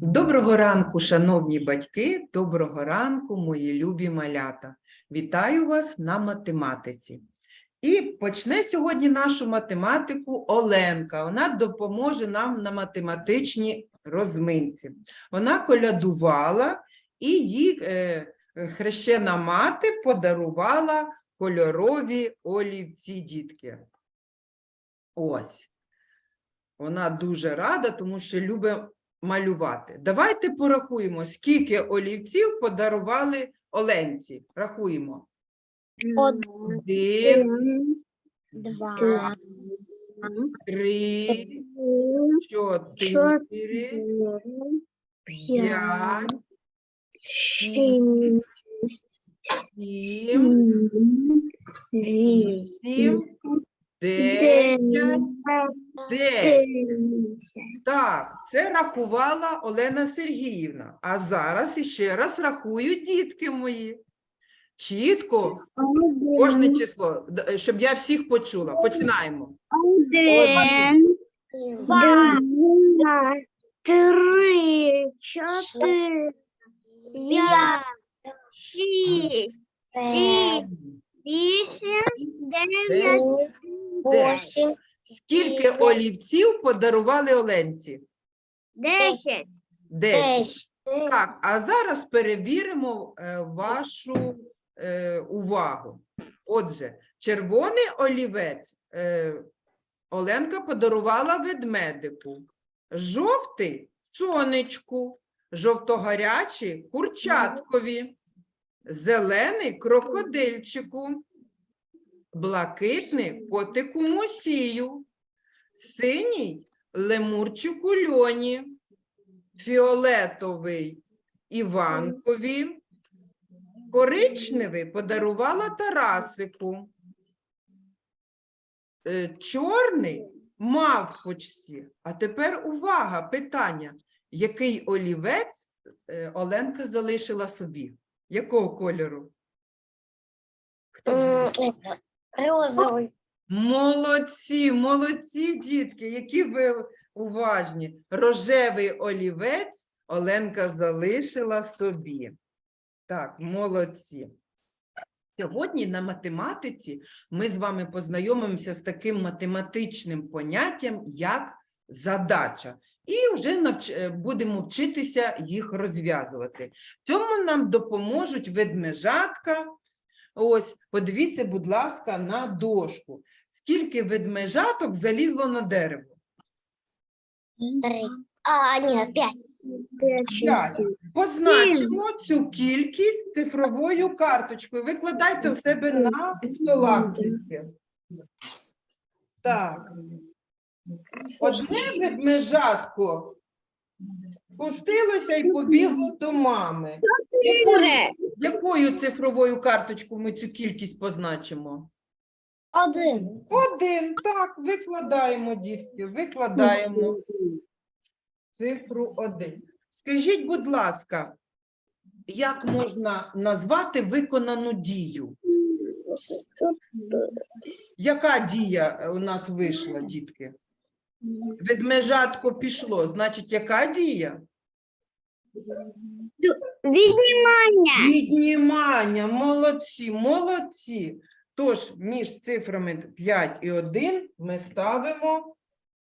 Доброго ранку, шановні батьки, доброго ранку, мої любі малята. Вітаю вас на математиці. І почне сьогодні нашу математику Оленка. Вона допоможе нам на математичній розминці. Вона колядувала і їй е, хрещена мати подарувала кольорові олівці дітки. Ось. Вона дуже рада, тому що любить малювати. Давайте порахуємо, скільки олівців подарували Оленці. Рахуємо. Один, Два, три, чотири, п'ять, шість, сім, вісім, дев'ять, десять. Так, це рахувала Олена Сергіївна. А зараз іще раз рахують дітки мої. Чітко. Кожне число, щоб я всіх почула. Починаємо. Один, два, три, чотири, п'ять, шість, сім, вісім, дев'ять. Скільки олівців подарували Оленці? десять. Десять. Так, а зараз перевіримо е, вашу е, увагу. Отже, червоний олівець е, Оленка подарувала ведмедику, жовтий сонечку, жовтогарячий курчаткові, зелений крокодильчику, блакитний котику мусію, синій лемурчику льоні фіолетовий Іванкові, коричневий подарувала Тарасику, е, чорний мавпочці. А тепер увага, питання. Який олівець е, Оленка залишила собі? Якого кольору? Хто? Розовий. Молодці, молодці, дітки, які ви уважні. Рожевий олівець Оленка залишила собі. Так, молодці. Сьогодні на математиці ми з вами познайомимося з таким математичним поняттям, як задача. І вже навч... е, будемо вчитися їх розв'язувати. В цьому нам допоможуть ведмежатка. Ось, подивіться, будь ласка, на дошку. Скільки ведмежаток залізло на дерево? Три. А, ні, п'ять. П'ять. Позначимо цю кількість цифровою карточкою. Викладайте в себе на столах. Так. Одне ведмежатко пустилося і побігло до мами. Якою, якою цифровою карточкою ми цю кількість позначимо? Один. Один. Так, викладаємо, дітки, викладаємо цифру один. Скажіть, будь ласка, як можна назвати виконану дію? Яка дія у нас вийшла, дітки? Ведмежатко пішло, значить, яка дія? Віднімання. Віднімання, молодці, молодці. Тож між цифрами 5 і 1 ми ставимо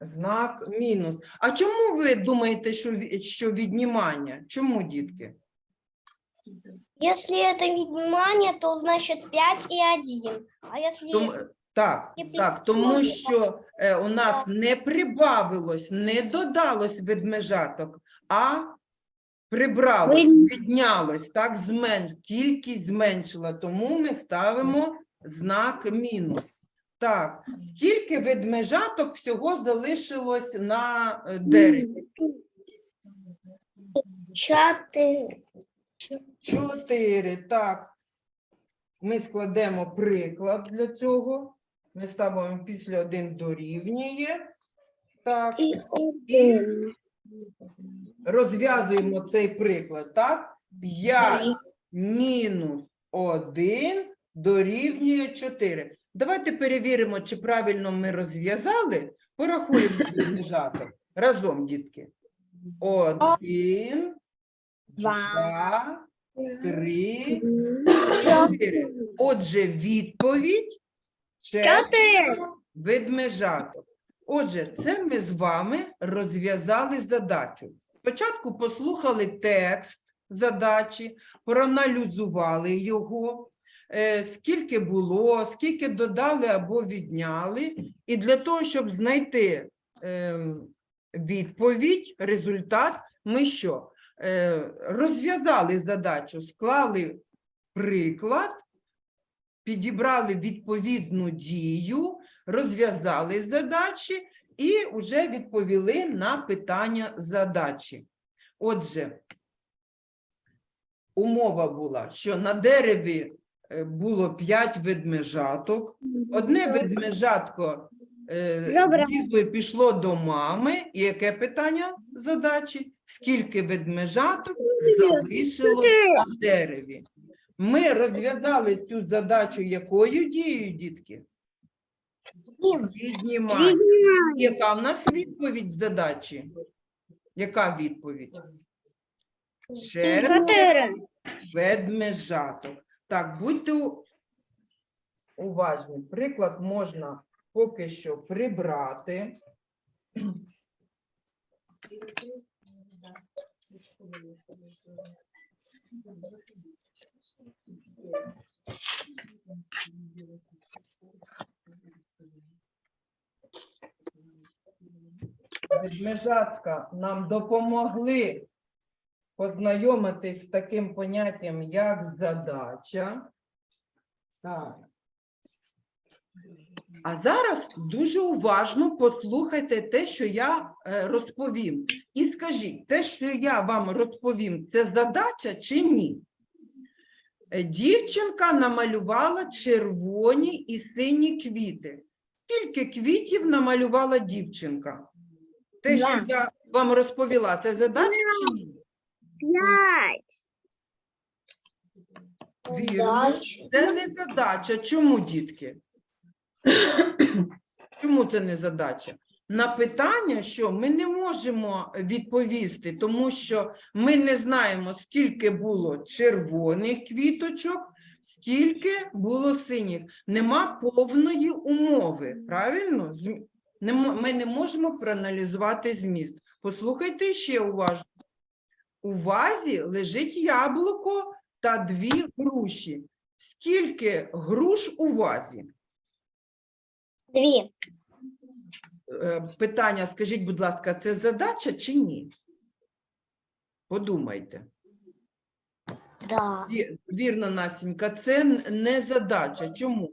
знак мінус. А чому ви думаєте, що, ві- що віднімання? Чому, дітки? Если это віднімання, то значит 5 і 1. А если... Тому, так, так, тому що е, у нас не прибавилось, не додалось ведмежаток, а прибралось, піднялось, так, змен... кількість зменшила, тому ми ставимо знак мінус. Так, скільки ведмежаток всього залишилось на е, дереві? Чотири. Чотири. Так. Ми складемо приклад для цього. Ми ставимо після один дорівнює. Так. І І розв'язуємо цей приклад. Так? 5 мінус 1 дорівнює 4. Давайте перевіримо, чи правильно ми розв'язали. Порахуємо ведмежаток. Разом, дітки. Один, Два. два, три, чотири. Отже, відповідь Чотири. ведмежаток. Отже, це ми з вами розв'язали задачу. Спочатку послухали текст задачі, проаналізували його, е, скільки було, скільки додали або відняли. І для того, щоб знайти е, відповідь, результат, ми що? Е, розв'язали задачу, склали приклад, підібрали відповідну дію, розв'язали задачі і вже відповіли на питання задачі. Отже, умова була, що на дереві е, було 5 ведмежаток. Одне ведмежатко е, Добре. пішло до мами. І яке питання задачі? Скільки ведмежаток залишило на дереві? Ми розв'язали цю задачу якою дією, дітки? Піднімай. Яка в нас відповідь задачі? Яка відповідь? Черво ведмежаток. Так, будьте уважні. Приклад можна поки що прибрати. Ведмежатка нам допомогли познайомитись з таким поняттям, як задача. Так. А зараз дуже уважно послухайте те, що я е, розповім. І скажіть, те, що я вам розповім, це задача чи ні? Е, Дівчинка намалювала червоні і сині квіти. Скільки квітів намалювала дівчинка? Те, що я вам розповіла, це задача чи ні? П'ять. Вірно. Це не задача. Чому, дітки? Чому це не задача? На питання, що ми не можемо відповісти, тому що ми не знаємо, скільки було червоних квіточок, скільки було синіх. Нема повної умови, правильно? Ми не можемо проаналізувати зміст. Послухайте ще уважно. У вазі лежить яблуко та дві груші. Скільки груш у вазі? Дві. Е, Питання, скажіть, будь ласка, це задача чи ні? Подумайте. Да. Ві- Вірно, Настенька, це не задача. Чому?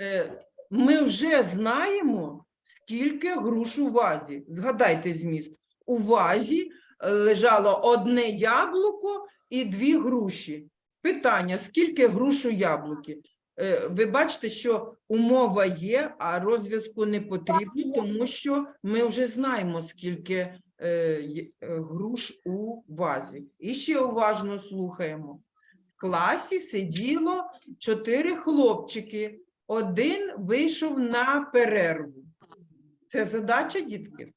Е, Ми вже знаємо, скільки груш у вазі. Згадайте зміст. У вазі е, лежало одне яблуко і дві груші. Питання: скільки груш у яблуки? Е, Ви бачите, що умова є, а розв'язку не потрібно, тому що ми вже знаємо, скільки е, е, груш у вазі. І ще уважно слухаємо. В класі сиділо чотири хлопчики. Один вийшов на перерву. Це задача, дітки?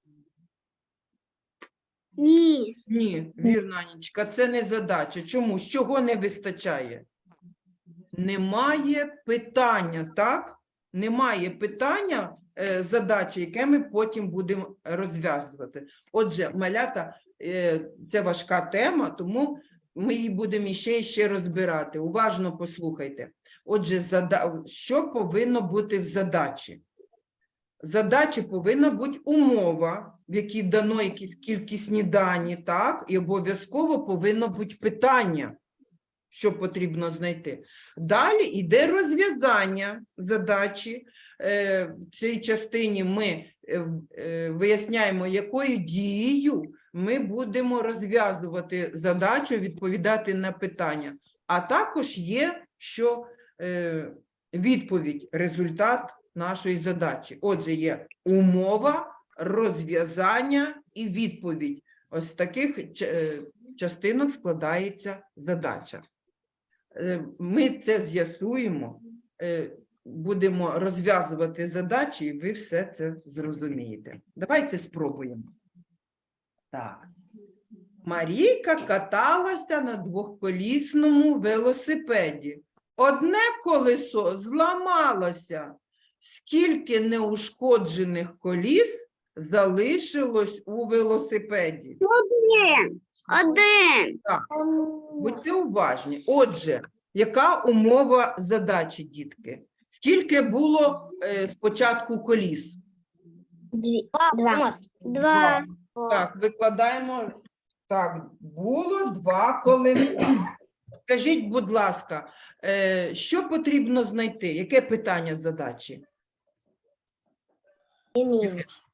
Ні. Ні, вірно, Анічка, це не задача. Чому? З чого не вистачає? Немає питання, так? Немає питання е, задачі, яке ми потім будемо розв'язувати. Отже, малята е, це важка тема, тому ми її будемо іще і ще розбирати. Уважно послухайте. Отже, що повинно бути в задачі? Задачі повинна бути умова, в якій дано якісь кількісні дані, так, і обов'язково повинно бути питання, що потрібно знайти. Далі йде розв'язання задачі. Е, В цій частині ми е, е, виясняємо, якою дією ми будемо розв'язувати задачу, відповідати на питання. А також є, що відповідь, результат нашої задачі. Отже, є умова, розв'язання і відповідь. Ось з таких частинок складається задача. Е, Ми це з'ясуємо, е, будемо розв'язувати задачі, і ви все це зрозумієте. Давайте спробуємо. Так. Марійка каталася на двохколісному велосипеді. Одне колесо зламалося. Скільки неушкоджених коліс залишилось у велосипеді? Один. Один. Будьте уважні. Отже, яка умова задачі, дітки? Скільки було е, спочатку коліс? Два. Два. Так, викладаємо. Так, було два колеса. Скажіть, будь ласка, е, що потрібно знайти? Яке питання задачі?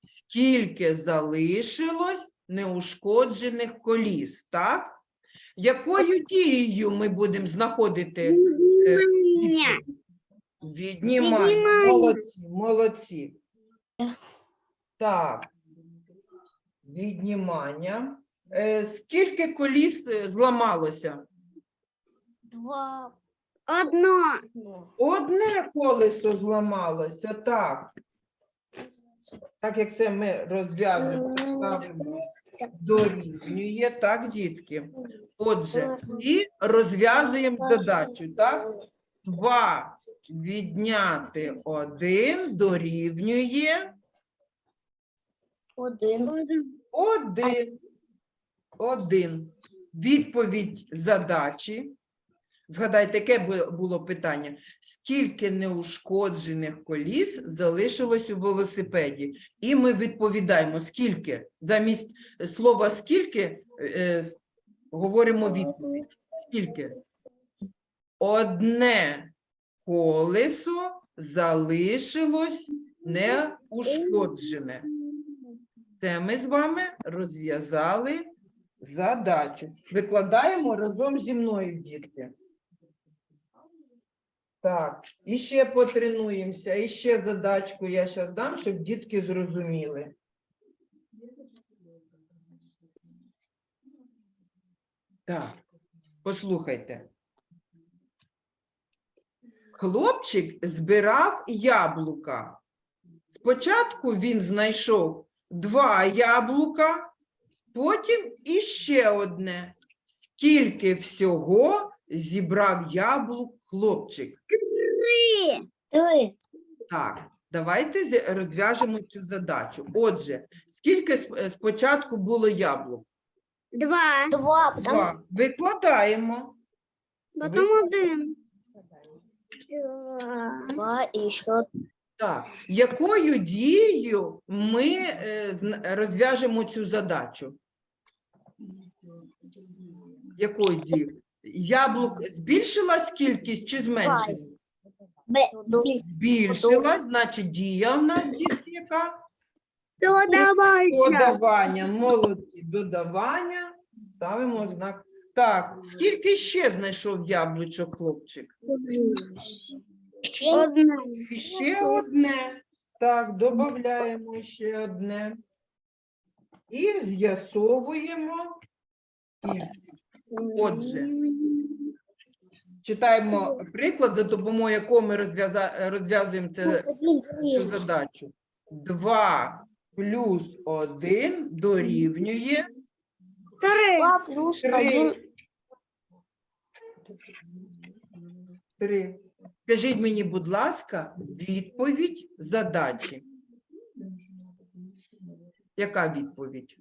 Скільки залишилось неушкоджених коліс, так? Якою дією ми будемо знаходити? е, Ні. Віднімання. Віднімання. Молодці, молодці. Так. Віднімання. Е, скільки коліс е, зламалося? Два. Одно. Одне колесо зламалося, так. Так як це ми розв'язуємо, ставимо дорівнює, так, дітки? Отже, і розв'язуємо задачу, так? 2 відняти 1 дорівнює Один. Один. Один. Відповідь задачі. Згадайте, яке було питання? Скільки неушкоджених коліс залишилось у велосипеді? І ми відповідаємо, скільки. Замість слова скільки е, говоримо відповідь. Скільки? Одне колесо залишилось неушкоджене. Це ми з вами розв'язали задачу. Викладаємо разом зі мною, дітки. Так, і ще потренуємося, і ще задачку я зараз дам, щоб дітки зрозуміли. Так, послухайте. Хлопчик збирав яблука. Спочатку він знайшов два яблука, потім іще одне. Скільки всього зібрав яблук хлопчик? Три. Три. Так, давайте з- розв'яжемо цю задачу. Отже, скільки е, спочатку було яблук? Два. Два. Два. Викладаємо. Потім один. Два. два і ще Так, якою дією ми е, розв'яжемо цю задачу? Якою дією? Яблук збільшилась кількість чи зменшилась? Б. Збільш. Збільшилась, значить дія в нас дітки яка? Додавайся. Додавання, молодці, додавання. Ставимо знак. Так, скільки ще знайшов яблучок хлопчик? Ще Одне. І ще одне. Так, додаємо ще одне. І з'ясовуємо. Отже, читаємо приклад, за допомогою якого ми розв'язуємо цю задачу. 2 плюс 1 дорівнює Три. Два плюс 3. один. 3. Скажіть мені, будь ласка, відповідь задачі. Яка відповідь?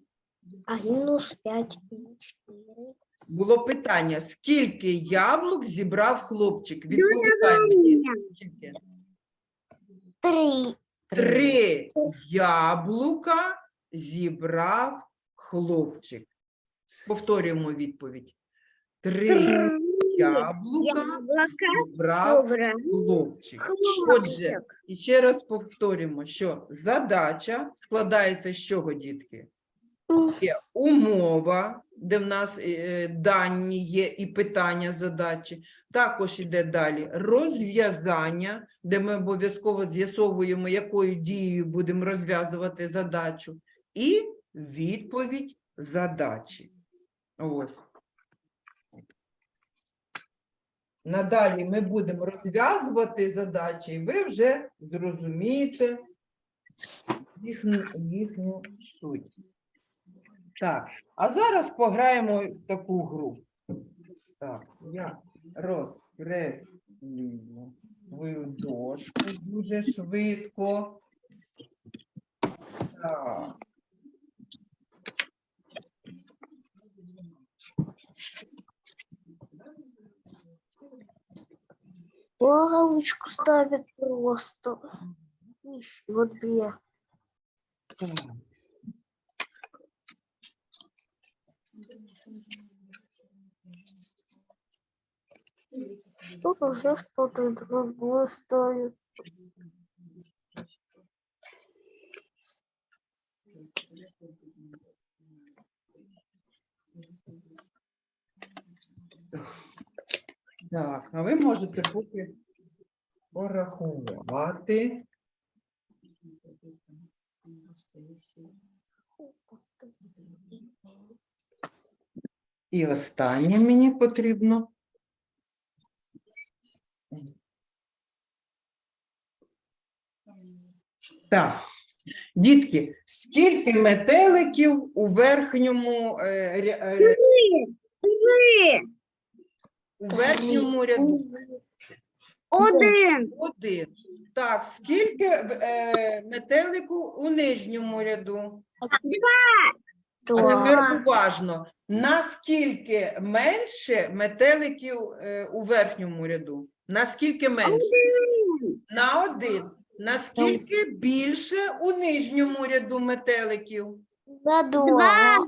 А мінус п'ять і чотири. Було питання: скільки яблук зібрав хлопчик? Відповідай мені. Скільки? Три. Три яблука зібрав хлопчик. Повторюємо відповідь. Три яблука зібрав хлопчик. Отже, і ще раз повторюємо, що задача складається з чого, дітки? Є умова, де в нас е, дані є і питання задачі. Також іде далі розв'язання, де ми обов'язково з'ясовуємо, якою дією будемо розв'язувати задачу, і відповідь задачі. Ось. Надалі ми будемо розв'язувати задачі, і ви вже зрозумієте їхню, їхню суть. Так, а зараз пограємо в таку гру. Так, я розкреслюю свою дошку дуже швидко. Так. Галочку ставят просто. Вот две. так. Тут уже что-то другое ставит. Так, а ви можете поки порахувати. І останнє мені потрібно. Так, дітки, скільки метеликів у верхньому, е, ря- е, Три. у верхньому ряду? Один. Один. Так, скільки е, метелику у нижньому ряду? А тепер уважно. Наскільки менше метеликів е, у верхньому ряду? Наскільки менше? На один. Наскільки більше у нижньому ряду метеликів? На Два.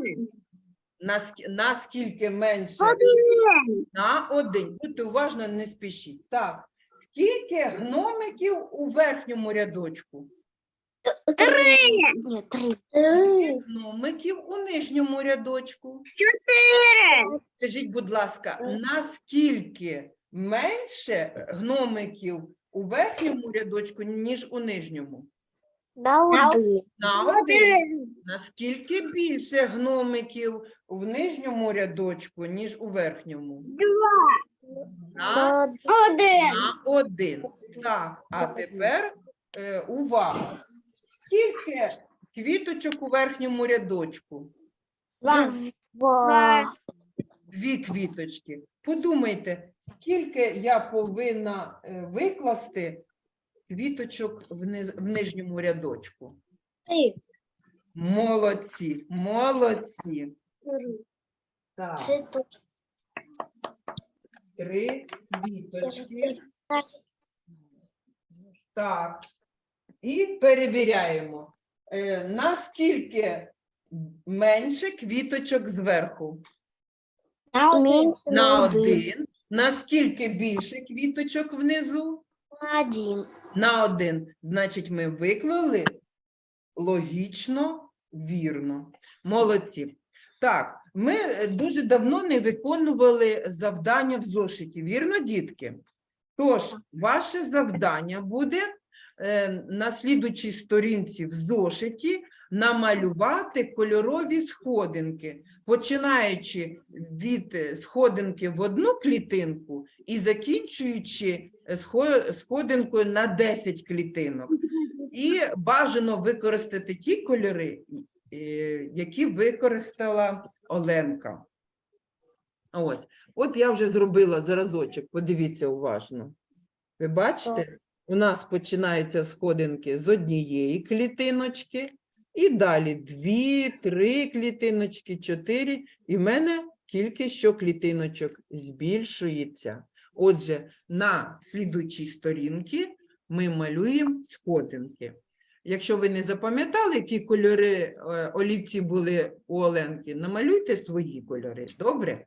Наск- Наскільки менше? Один. На один. Будьте уважно, не спішіть. Так. Скільки гномиків у верхньому рядочку? Три. Нет, три. Скільки гномиків у нижньому рядочку? Чотири. Скажіть, будь ласка, наскільки менше гномиків у верхньому рядочку, ніж у нижньому? На один. На один. Наскільки більше гномиків в нижньому рядочку, ніж у верхньому? Два. На Один. на один. Так, а тепер е, увага. Скільки квіточок у верхньому рядочку? Два. два. Дві квіточки. Подумайте, скільки я повинна е, викласти квіточок в, низ, в нижньому рядочку? Три. Молодці, молодці. Так, три квіточки. Так. І перевіряємо, е, наскільки менше квіточок зверху. Меньше На один. Наскільки більше квіточок внизу? На один. На один. Значить, ми виклали логічно, вірно. Молодці. Так, ми е, дуже давно не виконували завдання в зошиті, вірно, дітки? Тож, ваше завдання буде е, на слідучій сторінці в зошиті намалювати кольорові сходинки, починаючи від е, сходинки в одну клітинку і закінчуючи е, сходинкою на 10 клітинок. І бажано використати ті кольори, е, які використала Оленка. Ось, от я вже зробила зразочок, подивіться уважно. Ви бачите, у нас починаються сходинки з однієї клітиночки, і далі дві, три клітиночки, чотири, і в мене кількість що клітиночок збільшується. Отже, на слідучій сторінці ми малюємо сходинки. Якщо ви не запам'ятали, які кольори е, олівці були у Оленки, намалюйте свої кольори. Добре?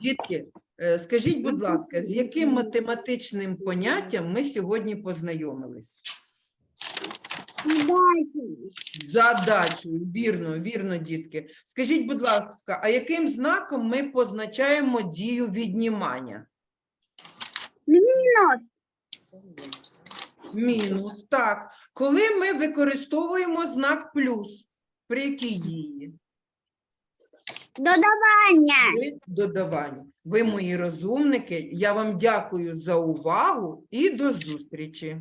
Дітки, е, скажіть, будь ласка, з яким математичним поняттям ми сьогодні познайомились? Задачею, вірно, вірно, дітки. Скажіть, будь ласка, а яким знаком ми позначаємо дію віднімання? Мінус. Мінус. Так. Коли ми використовуємо знак плюс, при якій дії? Додавання. При додаванні. Ви мої розумники. Я вам дякую за увагу і до зустрічі.